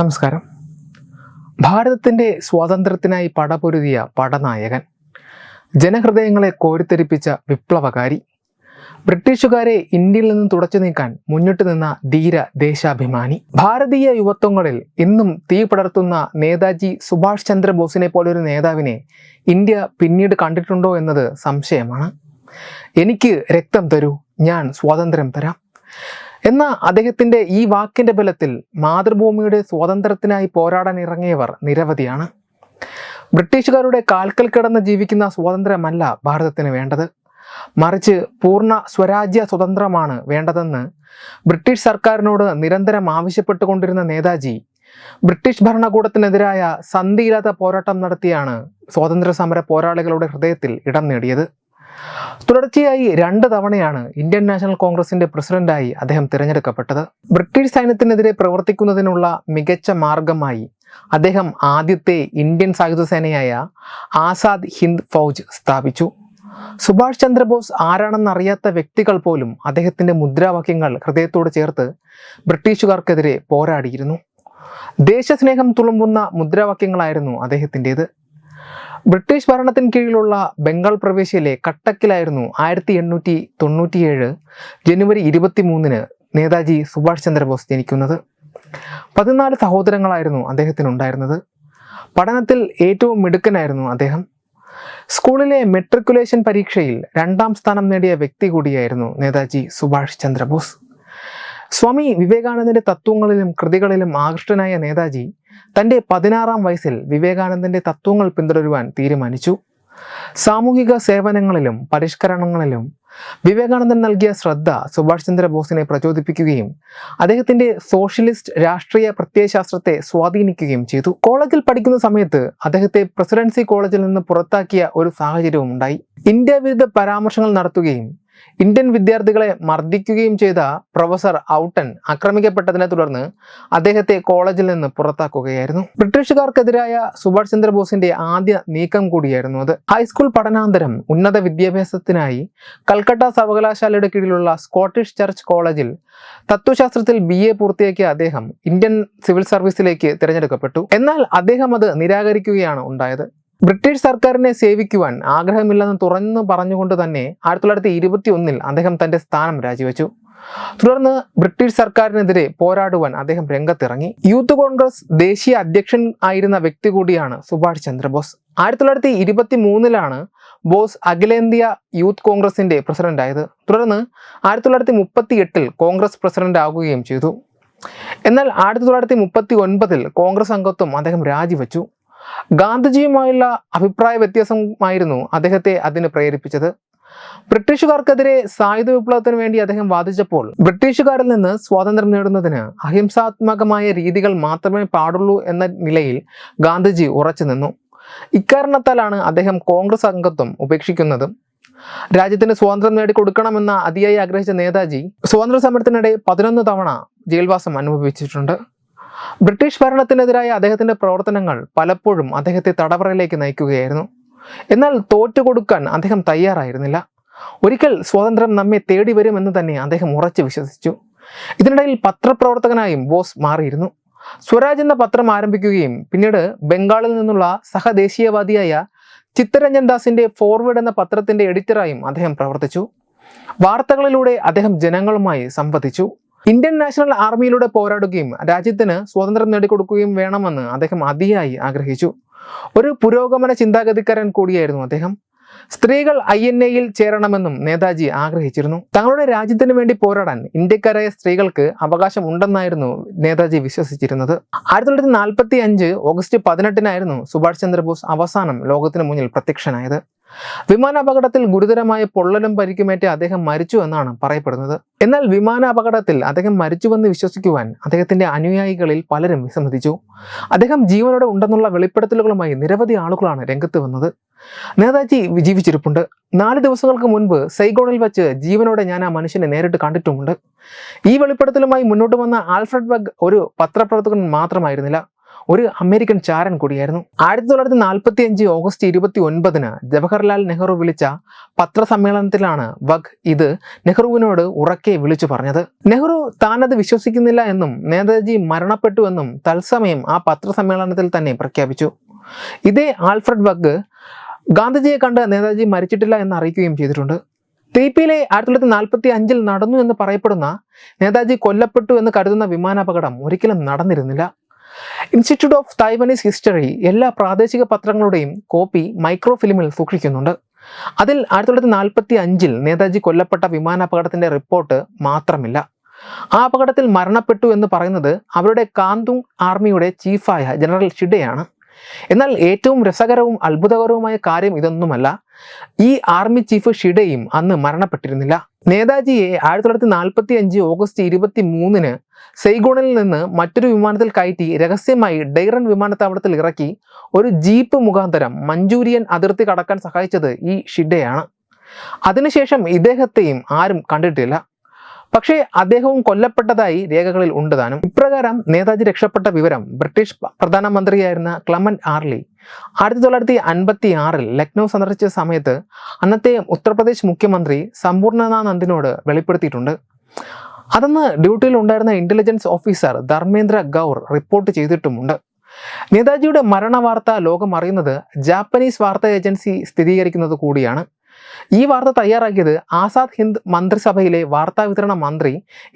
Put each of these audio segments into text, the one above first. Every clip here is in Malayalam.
നമസ്കാരം. ഭാരതത്തിന്റെ സ്വാതന്ത്ര്യത്തിനായി പടപൊരുതിയ പടനായകൻ ജനഹൃദയങ്ങളെ കോരിത്തെരിപ്പിച്ച വിപ്ലവകാരി ബ്രിട്ടീഷുകാരെ ഇന്ത്യയിൽ നിന്ന് തുടച്ചു നീക്കാൻ മുന്നിട്ട് നിന്ന ധീര ദേശാഭിമാനി ഭാരതീയ യുവത്വങ്ങളിൽ ഇന്നും തീ പടർത്തുന്ന നേതാജി സുഭാഷ് ചന്ദ്രബോസിനെ പോലൊരു നേതാവിനെ ഇന്ത്യ പിന്നീട് കണ്ടിട്ടുണ്ടോ എന്നത് സംശയമാണ്. എനിക്ക് രക്തം തരൂ ഞാൻ സ്വാതന്ത്ര്യം തരാം. എന്ന അദ്ദേഹത്തിന്റെ ഈ വാക്കിന്റെ ബലത്തിൽ മാതൃഭൂമിയുടെ സ്വാതന്ത്ര്യത്തിനായി പോരാടാൻ ഇറങ്ങിയവർ നിരവധിയാണ്. ബ്രിട്ടീഷുകാരുടെ കാൽക്കൽ കിടന്ന് ജീവിക്കുന്ന സ്വാതന്ത്ര്യമല്ല ഭാരതത്തിന് വേണ്ടത്. മറിച്ച് പൂർണ സ്വരാജ്യ സ്വതന്ത്രമാണ് വേണ്ടതെന്ന് ബ്രിട്ടീഷ് സർക്കാരിനോട് നിരന്തരം ആവശ്യപ്പെട്ടുകൊണ്ടിരുന്ന നേതാജി ബ്രിട്ടീഷ് ഭരണകൂടത്തിനെതിരായ സന്ധിയില്ലാത്ത പോരാട്ടം നടത്തിയാണ് സ്വാതന്ത്ര്യ സമര പോരാളികളുടെ ഹൃദയത്തിൽ ഇടം നേടിയത്. തുടർച്ചയായി രണ്ട് തവണയാണ് ഇന്ത്യൻ നാഷണൽ കോൺഗ്രസിന്റെ പ്രസിഡന്റായി അദ്ദേഹം തിരഞ്ഞെടുക്കപ്പെട്ടത്. ബ്രിട്ടീഷ് സൈന്യത്തിനെതിരെ പ്രവർത്തിക്കുന്നതിനുള്ള മികച്ച മാർഗമായി അദ്ദേഹം ആദ്യത്തെ ഇന്ത്യൻ സായുധ സേനയായ ആസാദ് ഹിന്ദ് ഫൗജ് സ്ഥാപിച്ചു. സുഭാഷ് ചന്ദ്രബോസ് ആരാണെന്നറിയാത്ത വ്യക്തികൾ പോലും അദ്ദേഹത്തിന്റെ മുദ്രാവാക്യങ്ങൾ ഹൃദയത്തോട് ചേർത്ത് ബ്രിട്ടീഷുകാർക്കെതിരെ പോരാടിയിരുന്നു. ദേശസ്നേഹം തുളുമ്പുന്ന മുദ്രാവാക്യങ്ങളായിരുന്നു അദ്ദേഹത്തിന്റെത്. ബ്രിട്ടീഷ് ഭരണത്തിന് കീഴിലുള്ള ബംഗാൾ പ്രവിശ്യയിലെ കട്ടക്കിലായിരുന്നു ആയിരത്തി എണ്ണൂറ്റി തൊണ്ണൂറ്റിയേഴ് ജനുവരി ഇരുപത്തി മൂന്നിന് നേതാജി സുഭാഷ് ചന്ദ്രബോസ് ജനിക്കുന്നത്. പതിനാല് സഹോദരങ്ങളായിരുന്നു അദ്ദേഹത്തിന് ഉണ്ടായിരുന്നത് പഠനത്തിൽ ഏറ്റവും മിടുക്കനായിരുന്നു അദ്ദേഹം. സ്കൂളിലെ മെട്രിക്കുലേഷൻ പരീക്ഷയിൽ രണ്ടാം സ്ഥാനം നേടിയ വ്യക്തി കൂടിയായിരുന്നു നേതാജി സുഭാഷ് ചന്ദ്രബോസ്. സ്വാമി വിവേകാനന്ദന്റെ തത്വങ്ങളിലും കൃതികളിലും ആകൃഷ്ടനായ നേതാജി തന്റെ പതിനാറാം വയസ്സിൽ വിവേകാനന്ദന്റെ തത്വങ്ങൾ പിന്തുടരുവാൻ തീരുമാനിച്ചു. സാമൂഹിക സേവനങ്ങളിലും പരിഷ്കരണങ്ങളിലും വിവേകാനന്ദൻ നൽകിയ ശ്രദ്ധ സുഭാഷ് ചന്ദ്രബോസിനെ പ്രചോദിപ്പിക്കുകയും അദ്ദേഹത്തിന്റെ സോഷ്യലിസ്റ്റ് രാഷ്ട്രീയ പ്രത്യയശാസ്ത്രത്തെ സ്വാധീനിക്കുകയും ചെയ്തു. കോളേജിൽ പഠിക്കുന്ന സമയത്ത് അദ്ദേഹത്തെ പ്രസിഡൻസി കോളേജിൽ നിന്ന് പുറത്താക്കിയ ഒരു സാഹചര്യവും ഉണ്ടായി ഇന്ത്യ വിരുദ്ധ പരാമർശങ്ങൾ നടത്തുകയും ഇന്ത്യൻ വിദ്യാർത്ഥികളെ മർദ്ദിക്കുകയും ചെയ്ത പ്രൊഫസർ ഔട്ടൻ ആക്രമിക്കപ്പെട്ടതിനെ തുടർന്ന് അദ്ദേഹത്തെ കോളേജിൽ നിന്ന് പുറത്താക്കുകയായിരുന്നു. ബ്രിട്ടീഷുകാർക്കെതിരായ സുഭാഷ് ചന്ദ്രബോസിന്റെ ആദ്യ നീക്കം കൂടിയായിരുന്നു അത്. ഹൈസ്കൂൾ പഠനാന്തരം ഉന്നത വിദ്യാഭ്യാസത്തിനായി കൽക്കട്ട സർവകലാശാലയുടെ കീഴിലുള്ള സ്കോട്ടിഷ് ചർച്ച് കോളേജിൽ തത്വശാസ്ത്രത്തിൽ ബി എ പൂർത്തിയാക്കിയ അദ്ദേഹം ഇന്ത്യൻ സിവിൽ സർവീസിലേക്ക് തിരഞ്ഞെടുക്കപ്പെട്ടു. എന്നാൽ അദ്ദേഹം അത് നിരാകരിക്കുകയാണ് ഉണ്ടായത്. ബ്രിട്ടീഷ് സർക്കാരിനെ സേവിക്കുവാൻ ആഗ്രഹമില്ലെന്ന് തുറന്നു പറഞ്ഞുകൊണ്ട് തന്നെ ആയിരത്തി തൊള്ളായിരത്തി ഇരുപത്തി ഒന്നിൽ അദ്ദേഹം തന്റെ സ്ഥാനം രാജിവെച്ചു. തുടർന്ന് ബ്രിട്ടീഷ് സർക്കാരിനെതിരെ പോരാടുവാൻ അദ്ദേഹം രംഗത്തിറങ്ങി. യൂത്ത് കോൺഗ്രസ് ദേശീയ അധ്യക്ഷൻ ആയിരുന്ന വ്യക്തി കൂടിയാണ് സുഭാഷ് ചന്ദ്രബോസ്. ആയിരത്തി തൊള്ളായിരത്തി ഇരുപത്തി മൂന്നിലാണ് ബോസ് അഖിലേന്ത്യാ യൂത്ത് കോൺഗ്രസിന്റെ പ്രസിഡന്റ് ആയത് തുടർന്ന് ആയിരത്തി തൊള്ളായിരത്തി മുപ്പത്തി എട്ടിൽ കോൺഗ്രസ് പ്രസിഡന്റ് ആകുകയും ചെയ്തു. എന്നാൽ ആയിരത്തി തൊള്ളായിരത്തി മുപ്പത്തി ഒൻപതിൽ കോൺഗ്രസ് അംഗത്വം അദ്ദേഹം രാജിവെച്ചു. ഗാന്ധിജിയുമായുള്ള അഭിപ്രായ വ്യത്യാസമായിരുന്നു അദ്ദേഹത്തെ അതിന് പ്രേരിപ്പിച്ചത്. ബ്രിട്ടീഷുകാർക്കെതിരെ സായുധ വിപ്ലവത്തിന് വേണ്ടി അദ്ദേഹം വാദിച്ചപ്പോൾ ബ്രിട്ടീഷുകാരിൽ നിന്ന് സ്വാതന്ത്ര്യം നേടുന്നതിന് അഹിംസാത്മകമായ രീതികൾ മാത്രമേ പാടുള്ളൂ എന്ന നിലയിൽ ഗാന്ധിജി ഉറച്ചു നിന്നു. ഇക്കാരണത്താലാണ് അദ്ദേഹം കോൺഗ്രസ് അംഗത്വം ഉപേക്ഷിക്കുന്നത്. രാജ്യത്തിന് സ്വാതന്ത്ര്യം നേടിക്കൊടുക്കണമെന്ന അതിയായി ആഗ്രഹിച്ച നേതാജി സ്വാതന്ത്ര്യ സമരത്തിനിടെ പതിനൊന്ന് തവണ ജയിൽവാസം അനുഭവിച്ചിട്ടുണ്ട്. ബ്രിട്ടീഷ് ഭരണത്തിനെതിരായ അദ്ദേഹത്തിന്റെ പ്രവർത്തനങ്ങൾ പലപ്പോഴും അദ്ദേഹത്തെ തടവറയിലേക്ക് നയിക്കുകയായിരുന്നു. എന്നാൽ തോറ്റുകൊടുക്കാൻ അദ്ദേഹം തയ്യാറായിരുന്നില്ല. ഒരിക്കൽ സ്വാതന്ത്ര്യം നമ്മെ തേടി വരുമെന്ന് തന്നെ അദ്ദേഹം ഉറച്ചു വിശ്വസിച്ചു. ഇതിനിടയിൽ പത്രപ്രവർത്തകനായും ബോസ് മാറിയിരുന്നു. സ്വരാജ് എന്ന പത്രം ആരംഭിക്കുകയും പിന്നീട് ബംഗാളിൽ നിന്നുള്ള സഹദേശീയവാദിയായ ചിത്തരഞ്ജൻ ദാസിന്റെ ഫോർവേഡ് എന്ന പത്രത്തിന്റെ എഡിറ്ററായും അദ്ദേഹം പ്രവർത്തിച്ചു. വാർത്തകളിലൂടെ അദ്ദേഹം ജനങ്ങളുമായി സംവദിച്ചു. ഇന്ത്യൻ നാഷണൽ ആർമിയിലൂടെ പോരാടുകയും രാജ്യത്തിന് സ്വാതന്ത്ര്യം നേടിക്കൊടുക്കുകയും വേണമെന്ന് അദ്ദേഹം അതിയായി ആഗ്രഹിച്ചു. ഒരു പുരോഗമന ചിന്താഗതിക്കാരൻ കൂടിയായിരുന്നു അദ്ദേഹം. സ്ത്രീകൾ ഐ എൻ എയിൽ ചേരണമെന്നും നേതാജി ആഗ്രഹിച്ചിരുന്നു. തങ്ങളുടെ രാജ്യത്തിന് വേണ്ടി പോരാടാൻ ഇന്ത്യക്കാരായ സ്ത്രീകൾക്ക് അവകാശം ഉണ്ടെന്നായിരുന്നു നേതാജി വിശ്വസിച്ചിരുന്നത്. ആയിരത്തി തൊള്ളായിരത്തി നാൽപ്പത്തി അഞ്ച് ഓഗസ്റ്റ് പതിനെട്ടിനായിരുന്നു സുഭാഷ് ചന്ദ്രബോസ് അവസാനം ലോകത്തിന് മുന്നിൽ പ്രത്യക്ഷനായത്. വിമാനാപകടത്തിൽ ഗുരുതരമായ പൊള്ളലും പരിക്കുമേറ്റ് അദ്ദേഹം മരിച്ചു എന്നാണ് പറയപ്പെടുന്നത്. എന്നാൽ വിമാനാപകടത്തിൽ അദ്ദേഹം മരിച്ചുവെന്ന് വിശ്വസിക്കുവാൻ അദ്ദേഹത്തിന്റെ അനുയായികളിൽ പലരും വിസമ്മതിച്ചു. അദ്ദേഹം ജീവനോടെ ഉണ്ടെന്നുള്ള വെളിപ്പെടുത്തലുകളുമായി നിരവധി ആളുകളാണ് രംഗത്ത് വന്നത്. നേതാജി വിജീവിച്ചിരിപ്പുണ്ട് നാല് ദിവസങ്ങൾക്ക് മുൻപ് സൈഗോണിൽ വെച്ച് ജീവനോടെ ഞാൻ ആ മനുഷ്യനെ നേരിട്ട് കണ്ടിട്ടുമുണ്ട്. ഈ വെളിപ്പെടുത്തലുമായി മുന്നോട്ട് വന്ന ആൽഫ്രഡ് ബഗ് ഒരു പത്രപ്രവർത്തകൻ മാത്രമായിരുന്നില്ല. ഒരു അമേരിക്കൻ ചാരൻ കൂടിയായിരുന്നു. ആയിരത്തി തൊള്ളായിരത്തി നാൽപ്പത്തി അഞ്ച് ഓഗസ്റ്റ് ഇരുപത്തി ഒൻപതിന് ജവഹർലാൽ നെഹ്റു വിളിച്ച പത്രസമ്മേളനത്തിലാണ് വഗ് ഇത് നെഹ്റുവിനോട് ഉറക്കെ വിളിച്ചു പറഞ്ഞത്. നെഹ്റു താനത് വിശ്വസിക്കുന്നില്ല എന്നും നേതാജി മരണപ്പെട്ടു എന്നും തത്സമയം ആ പത്രസമ്മേളനത്തിൽ തന്നെ പ്രഖ്യാപിച്ചു. ഇതേ ആൽഫ്രഡ് വഗ് ഗാന്ധിജിയെ കണ്ട് നേതാജി മരിച്ചിട്ടില്ല എന്ന് അറിയിക്കുകയും ചെയ്തിട്ടുണ്ട്. തേപ്പിയിലെ ആയിരത്തി തൊള്ളായിരത്തി നാൽപ്പത്തി അഞ്ചിൽ നടന്നു എന്ന് പറയപ്പെടുന്ന നേതാജി കൊല്ലപ്പെട്ടു എന്ന് കരുതുന്ന വിമാനാപകടം ഒരിക്കലും നടന്നിരുന്നില്ല. ഇൻസ്റ്റിറ്റ്യൂട്ട് ഓഫ് തൈവനീസ് ഹിസ്റ്ററി എല്ലാ പ്രാദേശിക പത്രങ്ങളുടെയും കോപ്പി മൈക്രോ ഫിലിമിൽ സൂക്ഷിക്കുന്നുണ്ട്. അതിൽ ആയിരത്തി തൊള്ളായിരത്തി നാൽപ്പത്തി അഞ്ചിൽ നേതാജി കൊല്ലപ്പെട്ട വിമാനാപകടത്തിന്റെ റിപ്പോർട്ട് മാത്രമില്ല. ആ അപകടത്തിൽ മരണപ്പെട്ടു എന്ന് പറയുന്നത് അവരുടെ കാന്തുങ് ആർമിയുടെ ചീഫായ ജനറൽ ഷിഡയാണ്. എന്നാൽ ഏറ്റവും രസകരവും അത്ഭുതകരവുമായ കാര്യം ഇതൊന്നുമല്ല. ഈ ആർമി ചീഫ് ഷിഡയും അന്ന് മരണപ്പെട്ടിരുന്നില്ല. നേതാജിയെ ആയിരത്തി തൊള്ളായിരത്തി നാൽപ്പത്തി അഞ്ച് ഓഗസ്റ്റ് ഇരുപത്തി മൂന്നിന് സെയ്ഗോണിൽ നിന്ന് മറ്റൊരു വിമാനത്തിൽ കയറ്റി രഹസ്യമായി ഡൈറൻ വിമാനത്താവളത്തിൽ ഇറക്കി ഒരു ജീപ്പ് മുഖാന്തരം മഞ്ചൂരിയൻ അതിർത്തി കടക്കാൻ സഹായിച്ചത് ഈ ഷിഡയാണ്. അതിനുശേഷം ഇദ്ദേഹത്തെയും ആരും കണ്ടിട്ടില്ല. പക്ഷേ അദ്ദേഹവും കൊല്ലപ്പെട്ടതായി രേഖകളിൽ ഉണ്ട് താനും. ഇപ്രകാരം നേതാജി രക്ഷപ്പെട്ട വിവരം ബ്രിട്ടീഷ് പ്രധാനമന്ത്രിയായിരുന്ന ക്ലമൻ ആർലി ആയിരത്തി തൊള്ളായിരത്തി അൻപത്തി ആറിൽ ലക്നൗ സന്ദർശിച്ച സമയത്ത് അന്നത്തെ ഉത്തർപ്രദേശ് മുഖ്യമന്ത്രി സമ്പൂർണാനന്ദിനോട് വെളിപ്പെടുത്തിയിട്ടുണ്ട്. അതെന്ന് ഡ്യൂട്ടിയിൽ ഉണ്ടായിരുന്ന intelligence officer Dharmendra Gaur report ചെയ്തിട്ടുമുണ്ട്. നേതാജിയുടെ മരണവാർത്ത ലോകം അറിയുന്നത് ജാപ്പനീസ് വാർത്താ ഏജൻസി സ്ഥിരീകരിക്കുന്നത് കൂടിയാണ്. ഈ വാർത്ത തയ്യാറാക്കിയത് ആസാദ് ഹിന്ദ് മന്ത്രിസഭയിലെ വാർത്താ വിതരണ മന്ത്രി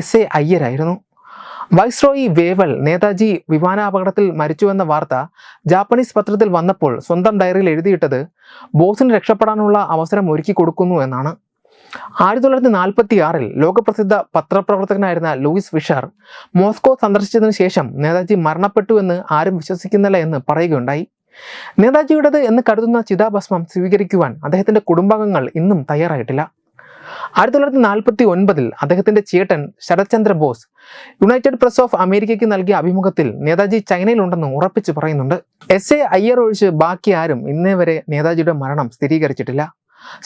എസ് എ അയ്യരായിരുന്നു. വൈസ്രോയി വേവൽ നേതാജി വിമാനാപകടത്തിൽ മരിച്ചുവെന്ന വാർത്ത ജാപ്പനീസ് പത്രത്തിൽ വന്നപ്പോൾ സ്വന്തം ഡയറിയിൽ എഴുതിയിട്ടത് ബോസിന് രക്ഷപ്പെടാനുള്ള അവസരം ഒരുക്കി കൊടുക്കുന്നു എന്നാണ്. ആയിരത്തി തൊള്ളായിരത്തി നാൽപ്പത്തി ആറിൽ ലോകപ്രസിദ്ധ പത്രപ്രവർത്തകനായിരുന്ന ലൂയിസ് ഫിഷർ മോസ്കോ സന്ദർശിച്ചതിനു ശേഷം നേതാജി മരണപ്പെട്ടു എന്ന് ആരും വിശ്വസിക്കുന്നില്ല എന്ന് പറയുകയുണ്ടായി. നേതാജിയുടേത് എന്ന് കരുതുന്ന ചിതാഭസ്മം സ്വീകരിക്കുവാൻ അദ്ദേഹത്തിന്റെ കുടുംബാംഗങ്ങൾ ഇന്നും തയ്യാറായിട്ടില്ല. ആയിരത്തി തൊള്ളായിരത്തി നാൽപ്പത്തി ഒൻപതിൽ അദ്ദേഹത്തിന്റെ ചേട്ടൻ Saratchandra Bose United Press of അമേരിക്കയ്ക്ക് നൽകിയ അഭിമുഖത്തിൽ നേതാജി ചൈനയിലുണ്ടെന്ന് ഉറപ്പിച്ച് പറയുന്നുണ്ട്. എസ് എ അയ്യർ ഒഴിച്ച് ബാക്കി ആരും ഇന്നേ വരെ നേതാജിയുടെ മരണം സ്ഥിരീകരിച്ചിട്ടില്ല.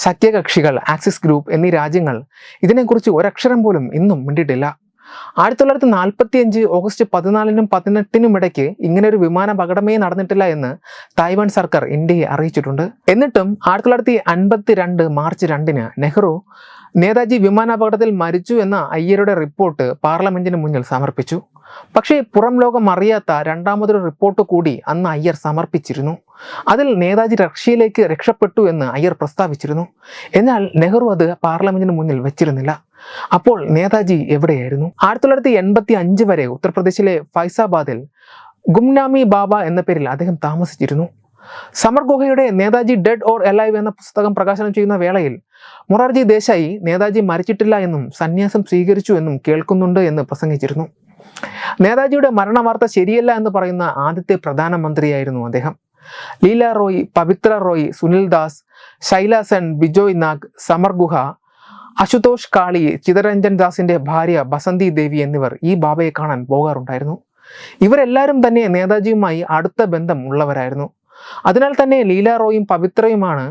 സഖ്യകക്ഷികൾ ആക്സിസ് ഗ്രൂപ്പ് എന്നീ രാജ്യങ്ങൾ ഇതിനെക്കുറിച്ച് ഒരക്ഷരം പോലും ഇന്നും മിണ്ടിയിട്ടില്ല. ആയിരത്തി തൊള്ളായിരത്തി നാൽപ്പത്തി അഞ്ച് ഓഗസ്റ്റ് പതിനാലിനും പതിനെട്ടിനും ഇടയ്ക്ക് ഇങ്ങനെ ഒരു വിമാനാപകടമേ നടന്നിട്ടില്ല എന്ന് തായ്വാൻ സർക്കാർ ഇന്ത്യയെ അറിയിച്ചിട്ടുണ്ട്. എന്നിട്ടും ആയിരത്തി തൊള്ളായിരത്തി അൻപത്തി രണ്ട് മാർച്ച് രണ്ടിന് നെഹ്റു നേതാജി വിമാനാപകടത്തിൽ മരിച്ചു എന്ന അയ്യരുടെ റിപ്പോർട്ട് പാർലമെന്റിന് മുന്നിൽ സമർപ്പിച്ചു. പക്ഷേ പുറം ലോകം അറിയാത്ത രണ്ടാമതൊരു റിപ്പോർട്ട് കൂടി അന്ന് അയ്യർ സമർപ്പിച്ചിരുന്നു. അതിൽ നേതാജി റഷ്യയിലേക്ക് രക്ഷപ്പെട്ടു എന്ന് അയ്യർ പ്രസ്താവിച്ചിരുന്നു. എന്നാൽ നെഹ്റു അത് പാർലമെന്റിന് മുന്നിൽ വെച്ചിരുന്നില്ല. അപ്പോൾ നേതാജി എവിടെയായിരുന്നു? ആയിരത്തി തൊള്ളായിരത്തി എൺപത്തി അഞ്ച് വരെ ഉത്തർപ്രദേശിലെ ഫൈസാബാദിൽ ഗുംനാമി ബാബ എന്ന പേരിൽ അദ്ദേഹം താമസിച്ചിരുന്നു. സമർ ഗുഹയുടെ നേതാജി ഡെഡ് ഓർ എലൈവ് എന്ന പുസ്തകം പ്രകാശനം ചെയ്യുന്ന വേളയിൽ മൊറാർജി ദേശായി നേതാജി മരിച്ചിട്ടില്ല എന്നും സന്യാസം സ്വീകരിച്ചു എന്നും കേൾക്കുന്നുണ്ട് എന്ന് പ്രസംഗിച്ചിരുന്നു. നേതാജിയുടെ മരണവാർത്ത ശരിയല്ല എന്ന് പറയുന്ന ആദ്യത്തെ പ്രധാനമന്ത്രിയായിരുന്നു അദ്ദേഹം. ലീല റോയ് പവിത്ര റോയ് സുനിൽ ദാസ് ശൈല സെൻ ബിജോയ് നാഗ് സമർ ഗുഹ അശുതോഷ് കാളി ചിതരഞ്ജൻ ദാസിന്റെ ഭാര്യ ബസന്തി ദേവി എന്നിവർ ഈ ബാബയെ കാണാൻ പോകാറുണ്ടായിരുന്നു. ഇവരെല്ലാവരും തന്നെ നേതാജിയുമായി അടുത്ത ബന്ധം ഉള്ളവരായിരുന്നു. അതിനാൽ തന്നെ ലീല റോയും പവിത്രയുമാണ്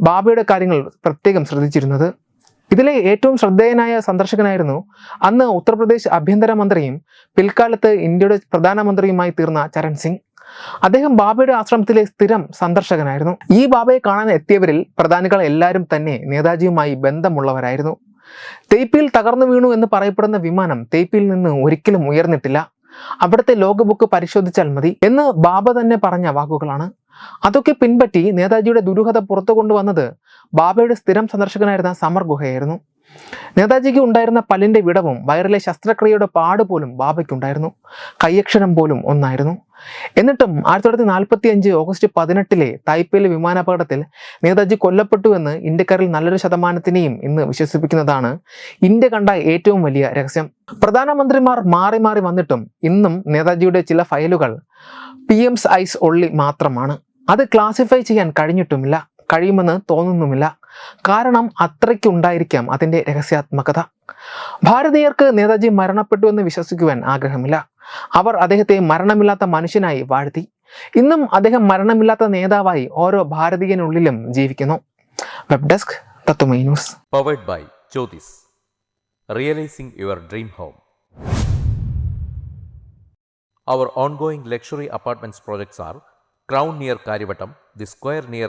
ബാബയുടെ കാര്യങ്ങൾ പ്രത്യേകം ശ്രദ്ധിച്ചിരുന്നത്. ഇതിലെ ഏറ്റവും ശ്രദ്ധേയനായ സന്ദർശകനായിരുന്നു അന്ന് ഉത്തർപ്രദേശ് ആഭ്യന്തരമന്ത്രിയും പിൽക്കാലത്ത് ഇന്ത്യയുടെ പ്രധാനമന്ത്രിയുമായി തീർന്ന ചരൺ സിംഗ്. അദ്ദേഹം ബാബയുടെ ആശ്രമത്തിലെ സ്ഥിരം സന്ദർശകനായിരുന്നു. ഈ ബാബയെ കാണാൻ എത്തിയവരിൽ പ്രധാനികൾ എല്ലാവരും തന്നെ നേതാജിയുമായി ബന്ധമുള്ളവരായിരുന്നു. തേപ്പിയിൽ തകർന്നു വീണു എന്ന് പറയപ്പെടുന്ന വിമാനം തേപ്പിയിൽ നിന്ന് ഒരിക്കലും ഉയർന്നിട്ടില്ല. അവിടുത്തെ ലോഗ് ബുക്ക് പരിശോധിച്ചാൽ മതി എന്ന് ബാബ തന്നെ പറഞ്ഞ വാക്കുകളാണ്. അതൊക്കെ പിൻപറ്റി നേതാജിയുടെ ദുരൂഹത പുറത്തു കൊണ്ടുവന്നത് ബാബയുടെ സ്ഥിരം സന്ദർശകനായിരുന്ന സമർ ഗുഹയായിരുന്നു. നേതാജിക്ക് ഉണ്ടായിരുന്ന പല്ലിന്റെ വിടവും വയറിലെ ശസ്ത്രക്രിയയുടെ പാട് പോലും ബാബയ്ക്കുണ്ടായിരുന്നു. കൈയക്ഷരം പോലും ഒന്നായിരുന്നു. എന്നിട്ടും ആയിരത്തി തൊള്ളായിരത്തി നാൽപ്പത്തി അഞ്ച് ഓഗസ്റ്റ് പതിനെട്ടിലെ തായ്പേയിലെ വിമാനാപകടത്തിൽ നേതാജി കൊല്ലപ്പെട്ടു എന്ന് ഇന്ത്യക്കാരിൽ നല്ലൊരു ശതമാനത്തിനെയും ഇന്ന് വിശ്വസിപ്പിക്കുന്നതാണ് ഇന്ത്യ കണ്ട ഏറ്റവും വലിയ രഹസ്യം. പ്രധാനമന്ത്രിമാർ മാറി മാറി വന്നിട്ടും ഇന്നും നേതാജിയുടെ ചില ഫയലുകൾ പി എംസ് ഐസ് ഒള്ളി മാത്രമാണ്. അത് ക്ലാസിഫൈ ചെയ്യാൻ കഴിഞ്ഞിട്ടുമില്ല. കഴിയുമെന്ന് തോന്നുന്നുമില്ല. കാരണം അത്രയ്ക്കുണ്ടായിരിക്കാം അതിന്റെ രഹസ്യാത്മകത. ഭാരതീയർക്ക് നേതാജി മരണപ്പെട്ടു എന്ന് വിശ്വസിക്കുവാൻ ആഗ്രഹമില്ല. അവർ അദ്ദേഹത്തെ മരണമില്ലാത്ത മനുഷ്യനായി വാഴ്ത്തി. ഇന്നും അദ്ദേഹം മരണമില്ലാത്ത നേതാവായി ഓരോ ഭാരതീയനുള്ളിലും ജീവിക്കുന്നു. Web desk Tatwamayi powered by Jyothis realising your dream home Our ongoing luxury apartments projects are Crown near Karivattam, The Square near